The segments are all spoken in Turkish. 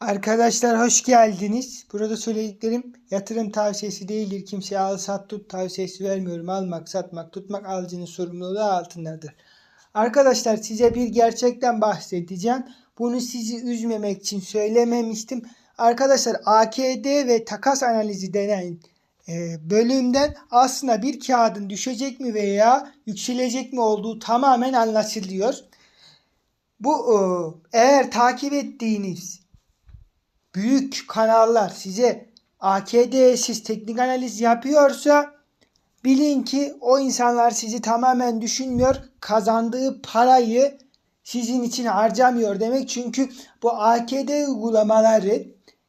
Arkadaşlar hoş geldiniz. Burada söylediklerim yatırım tavsiyesi değildir. Kimseye al sat tut tavsiyesi vermiyorum. Almak, satmak, tutmak alıcının sorumluluğu altındadır. Arkadaşlar size bir gerçekten bahsedeceğim. Bunu sizi üzmemek için söylememiştim. Arkadaşlar AKD ve takas analizi denen e, bölümden aslında bir kağıdın düşecek mi veya yükselecek mi olduğu tamamen anlaşılıyor. Bu e, eğer takip ettiğiniz büyük kanallar size AKD'siz teknik analiz yapıyorsa bilin ki o insanlar sizi tamamen düşünmüyor. Kazandığı parayı sizin için harcamıyor demek. Çünkü bu AKD uygulamaları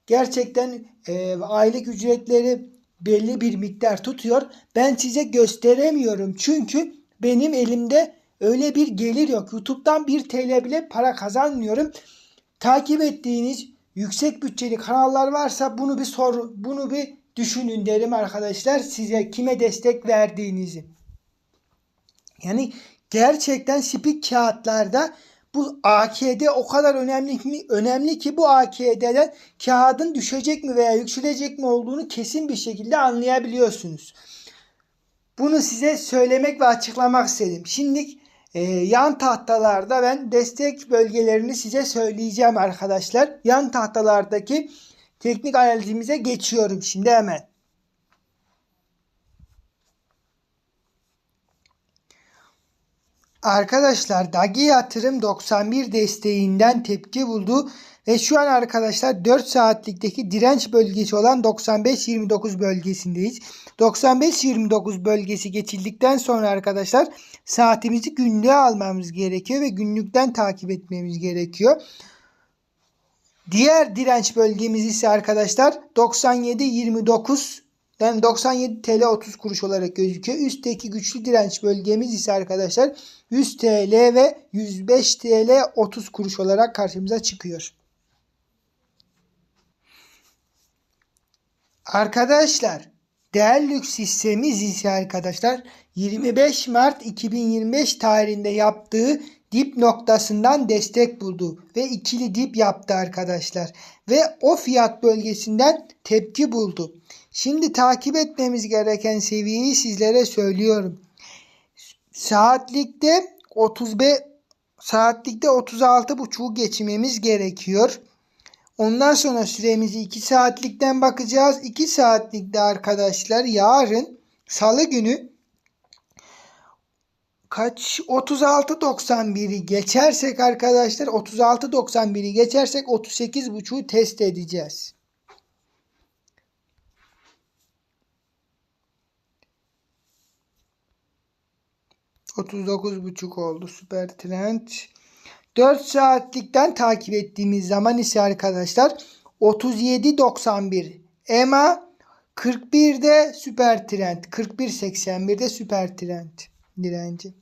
gerçekten e, aylık ücretleri belli bir miktar tutuyor. Ben size gösteremiyorum. Çünkü benim elimde öyle bir gelir yok. YouTube'dan 1 TL bile para kazanmıyorum. Takip ettiğiniz yüksek bütçeli kanallar varsa bunu bir sor, bunu bir düşünün derim arkadaşlar size kime destek verdiğinizi. Yani gerçekten spik kağıtlarda bu AKD o kadar önemli mi? Önemli ki bu AKD'den kağıdın düşecek mi veya yükselecek mi olduğunu kesin bir şekilde anlayabiliyorsunuz. Bunu size söylemek ve açıklamak istedim. Şimdi e, yan tahtalarda ben destek bölgelerini size söyleyeceğim arkadaşlar. Yan tahtalardaki teknik analizimize geçiyorum şimdi hemen. Arkadaşlar Dagi yatırım 91 desteğinden tepki buldu ve şu an arkadaşlar 4 saatlikteki direnç bölgesi olan 95-29 bölgesindeyiz. 95-29 bölgesi geçildikten sonra arkadaşlar saatimizi günlüğe almamız gerekiyor ve günlükten takip etmemiz gerekiyor. Diğer direnç bölgemiz ise arkadaşlar 97-29 yani 97 TL 30 kuruş olarak gözüküyor. Üstteki güçlü direnç bölgemiz ise arkadaşlar 100 TL ve 105 TL 30 kuruş olarak karşımıza çıkıyor. Arkadaşlar değer lüks hissemiz ise arkadaşlar 25 Mart 2025 tarihinde yaptığı dip noktasından destek buldu ve ikili dip yaptı arkadaşlar ve o fiyat bölgesinden tepki buldu. Şimdi takip etmemiz gereken seviyeyi sizlere söylüyorum. Saatlikte 35 saatlikte 36.5'u geçmemiz gerekiyor. Ondan sonra süremizi 2 saatlikten bakacağız. 2 saatlikte arkadaşlar yarın salı günü kaç 36.91'i geçersek arkadaşlar 36.91'i geçersek 38.5'u test edeceğiz. Buçuk oldu süper trend. 4 saatlikten takip ettiğimiz zaman ise arkadaşlar 37.91 EMA 41'de süper trend 41.81'de süper trend direnci.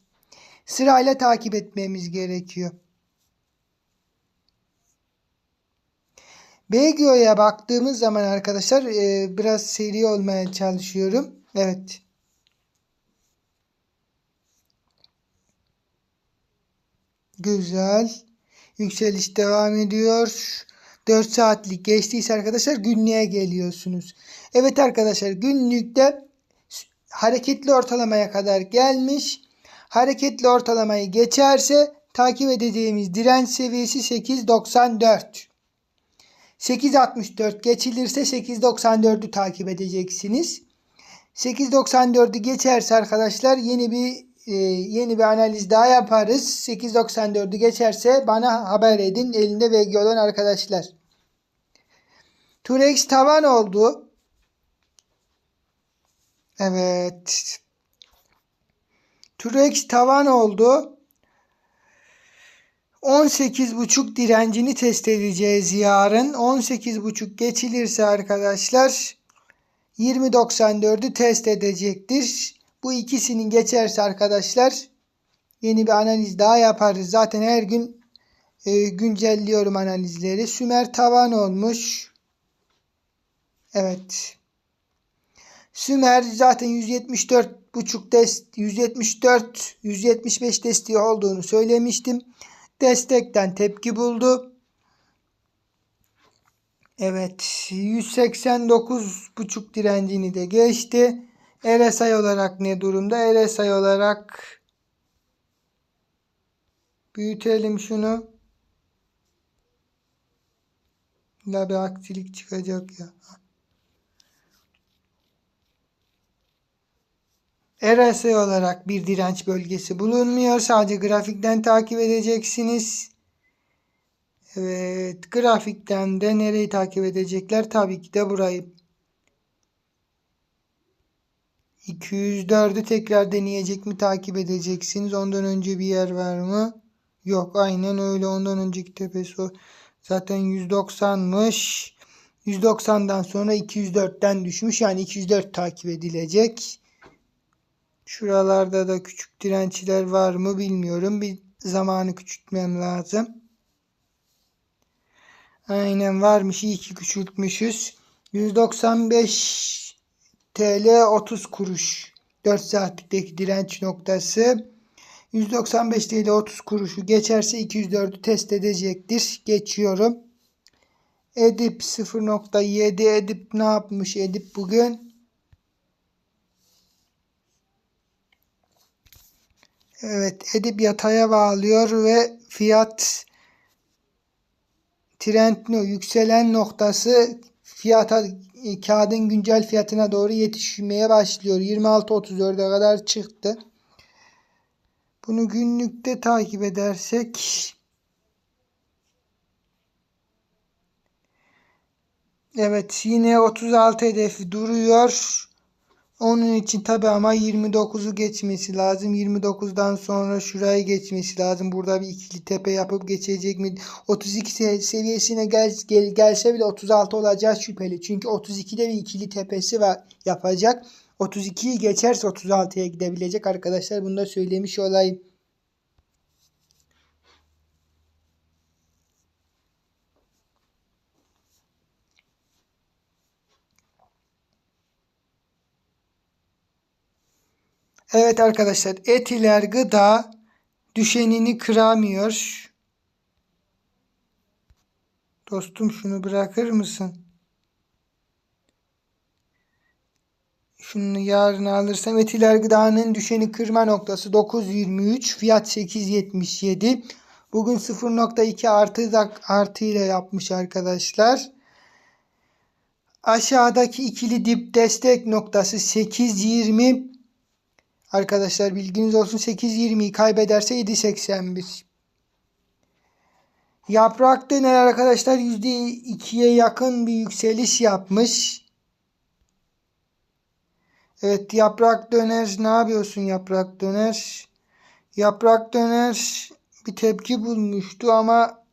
Sırayla takip etmemiz gerekiyor. BGO'ya baktığımız zaman arkadaşlar e, biraz seri olmaya çalışıyorum. Evet. Güzel. Yükseliş devam ediyor. 4 saatlik geçtiyse arkadaşlar günlüğe geliyorsunuz. Evet arkadaşlar günlükte hareketli ortalamaya kadar gelmiş. Hareketli ortalamayı geçerse takip edeceğimiz direnç seviyesi 8.94. 8.64 geçilirse 8.94'ü takip edeceksiniz. 8.94'ü geçerse arkadaşlar yeni bir e, yeni bir analiz daha yaparız. 8.94'ü geçerse bana haber edin. Elinde VG olan arkadaşlar. Turex tavan oldu. Evet. Turex tavan oldu. 18.5 direncini test edeceğiz yarın. 18.5 geçilirse arkadaşlar 20.94'ü test edecektir. Bu ikisinin geçerse arkadaşlar yeni bir analiz daha yaparız. Zaten her gün e, güncelliyorum analizleri. Sümer tavan olmuş. Evet. Sümer zaten 174 buçuk dest 174 175 desteği olduğunu söylemiştim. Destekten tepki buldu. Evet 189.5 direncini de geçti. RSI olarak ne durumda? RSI olarak büyütelim şunu. La bir aksilik çıkacak ya. RSI olarak bir direnç bölgesi bulunmuyor. Sadece grafikten takip edeceksiniz. Evet, grafikten de nereyi takip edecekler? Tabii ki de burayı. 204'ü tekrar deneyecek mi takip edeceksiniz. Ondan önce bir yer var mı? Yok, aynen öyle. Ondan önceki tepesi o. Zaten 190'mış. 190'dan sonra 204'ten düşmüş. Yani 204 takip edilecek. Şuralarda da küçük dirençler var mı bilmiyorum. Bir zamanı küçültmem lazım. Aynen varmış. İyi ki küçültmüşüz. 195 TL 30 kuruş. 4 saatlikteki direnç noktası. 195 TL 30 kuruşu geçerse 204'ü test edecektir. Geçiyorum. Edip 0.7 Edip ne yapmış? Edip bugün Evet Edip yataya bağlıyor ve fiyat trend yükselen noktası fiyata kağıdın güncel fiyatına doğru yetişmeye başlıyor. 26.34'e kadar çıktı. Bunu günlükte takip edersek Evet yine 36 hedefi duruyor. Onun için tabi ama 29'u geçmesi lazım. 29'dan sonra şurayı geçmesi lazım. Burada bir ikili tepe yapıp geçecek mi? 32 seviyesine gel, gel, gelse bile 36 olacağı şüpheli. Çünkü 32'de bir ikili tepesi var yapacak. 32'yi geçerse 36'ya gidebilecek arkadaşlar. Bunu da söylemiş olayım. Evet arkadaşlar etiler gıda düşenini kıramıyor. Dostum şunu bırakır mısın? Şunu yarın alırsam etiler gıdanın düşeni kırma noktası 9.23 fiyat 8.77 bugün 0.2 artı artı ile yapmış arkadaşlar. Aşağıdaki ikili dip destek noktası 8.20 Arkadaşlar bilginiz olsun 8.20'yi kaybederse 7.81. Yaprak döner arkadaşlar %2'ye yakın bir yükseliş yapmış. Evet yaprak döner ne yapıyorsun yaprak döner? Yaprak döner bir tepki bulmuştu ama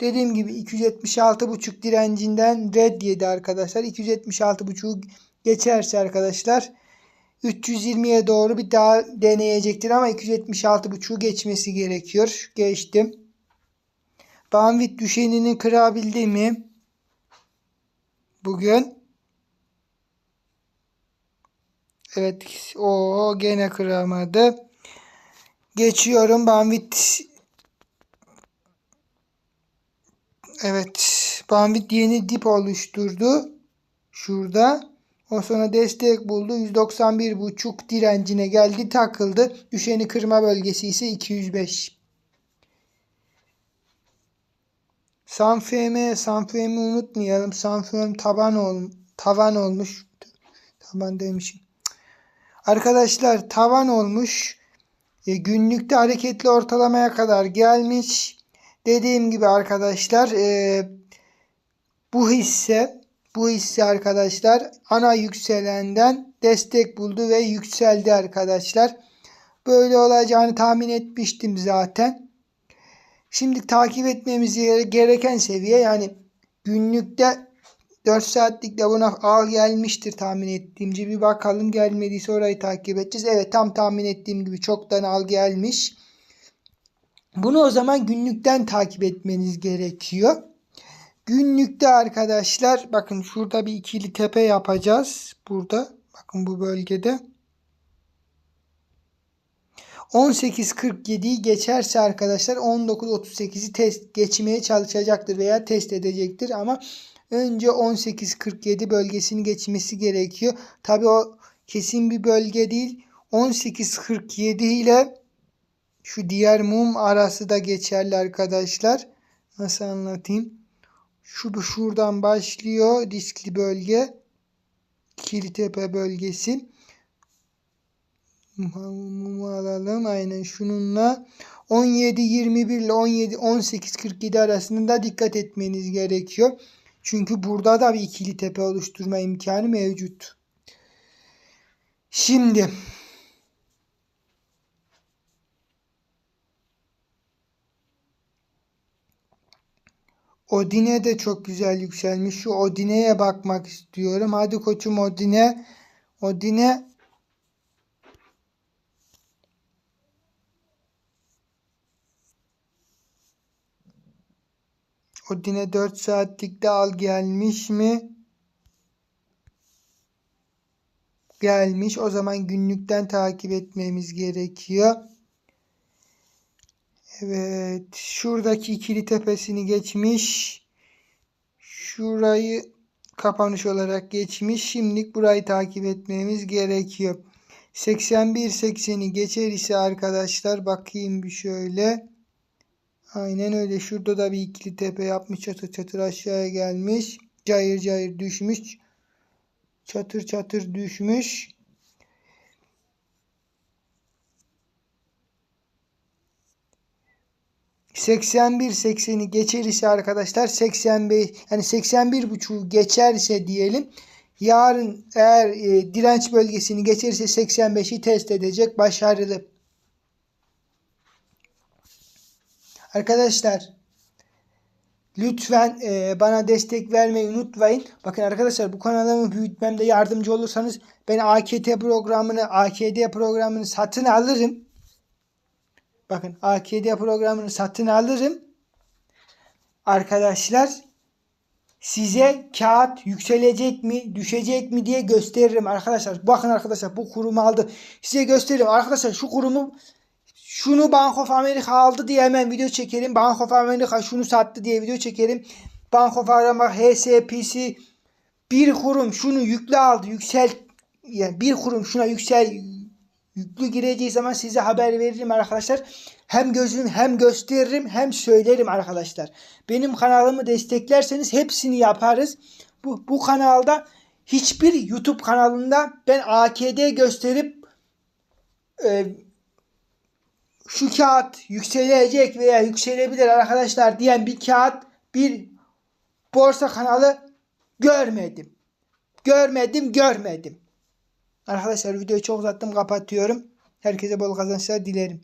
dediğim gibi 276.5 direncinden red yedi arkadaşlar. 276.5'u geçerse arkadaşlar 320'ye doğru bir daha deneyecektir ama 276.5'u geçmesi gerekiyor. Geçtim. Banvit düşenini kırabildi mi? Bugün. Evet. O gene kıramadı. Geçiyorum. Banvit Evet. Banvit yeni dip oluşturdu. Şurada. O sonra destek buldu. 191.5 direncine geldi takıldı. Düşeni kırma bölgesi ise 205. Sanfm, Sanfm'i unutmayalım. Sanfm taban ol, tavan olmuş. Taban demişim. Arkadaşlar tavan olmuş. E, günlükte hareketli ortalamaya kadar gelmiş. Dediğim gibi arkadaşlar e, bu hisse bu hisse arkadaşlar ana yükselenden destek buldu ve yükseldi arkadaşlar. Böyle olacağını tahmin etmiştim zaten. Şimdi takip etmemiz gereken seviye yani günlükte 4 saatlikte buna al gelmiştir tahmin ettiğimce. Bir bakalım gelmediyse orayı takip edeceğiz. Evet tam tahmin ettiğim gibi çoktan al gelmiş. Bunu o zaman günlükten takip etmeniz gerekiyor. Günlükte arkadaşlar bakın şurada bir ikili tepe yapacağız. Burada bakın bu bölgede. 18.47'yi geçerse arkadaşlar 19.38'i test geçmeye çalışacaktır veya test edecektir ama önce 18.47 bölgesini geçmesi gerekiyor. Tabi o kesin bir bölge değil. 18.47 ile şu diğer mum arası da geçerli arkadaşlar. Nasıl anlatayım? Şu şuradan başlıyor diskli bölge. Kilitepe bölgesi. Mumu alalım. Aynen şununla 17 21 ile 17 18 47 arasında dikkat etmeniz gerekiyor. Çünkü burada da bir ikili tepe oluşturma imkanı mevcut. Şimdi Odine de çok güzel yükselmiş. Şu Odine'ye bakmak istiyorum. Hadi koçum Odine. Odine Odine 4 saatlikte al gelmiş mi? Gelmiş. O zaman günlükten takip etmemiz gerekiyor. Evet. Şuradaki ikili tepesini geçmiş. Şurayı kapanış olarak geçmiş. Şimdilik burayı takip etmemiz gerekiyor. 81-80'i geçer ise arkadaşlar bakayım bir şöyle. Aynen öyle. Şurada da bir ikili tepe yapmış. Çatır çatır aşağıya gelmiş. Cayır cayır düşmüş. Çatır çatır düşmüş. ...81-80'i geçer ise arkadaşlar... ...85 yani 81 buçuğu geçerse diyelim... ...yarın eğer e, direnç bölgesini geçerse 85'i test edecek başarılı. Arkadaşlar lütfen e, bana destek vermeyi unutmayın. Bakın arkadaşlar bu kanalımı büyütmemde yardımcı olursanız ben AKT programını AKD programını satın alırım. Bakın AKD programını satın alırım. Arkadaşlar size kağıt yükselecek mi düşecek mi diye gösteririm arkadaşlar. Bakın arkadaşlar bu kurumu aldı. Size gösteririm. Arkadaşlar şu kurumu şunu Bank of America aldı diye hemen video çekelim. Bank of America şunu sattı diye video çekelim. Bank of America HSBC bir kurum şunu yüklü aldı. Yüksel yani bir kurum şuna yüksel yüklü gireceği zaman size haber veririm arkadaşlar. Hem gözüm hem gösteririm hem söylerim arkadaşlar. Benim kanalımı desteklerseniz hepsini yaparız. Bu, bu kanalda hiçbir YouTube kanalında ben AKD gösterip e, şu kağıt yükselecek veya yükselebilir arkadaşlar diyen bir kağıt bir borsa kanalı görmedim. Görmedim görmedim. Arkadaşlar videoyu çok uzattım kapatıyorum. Herkese bol kazançlar dilerim.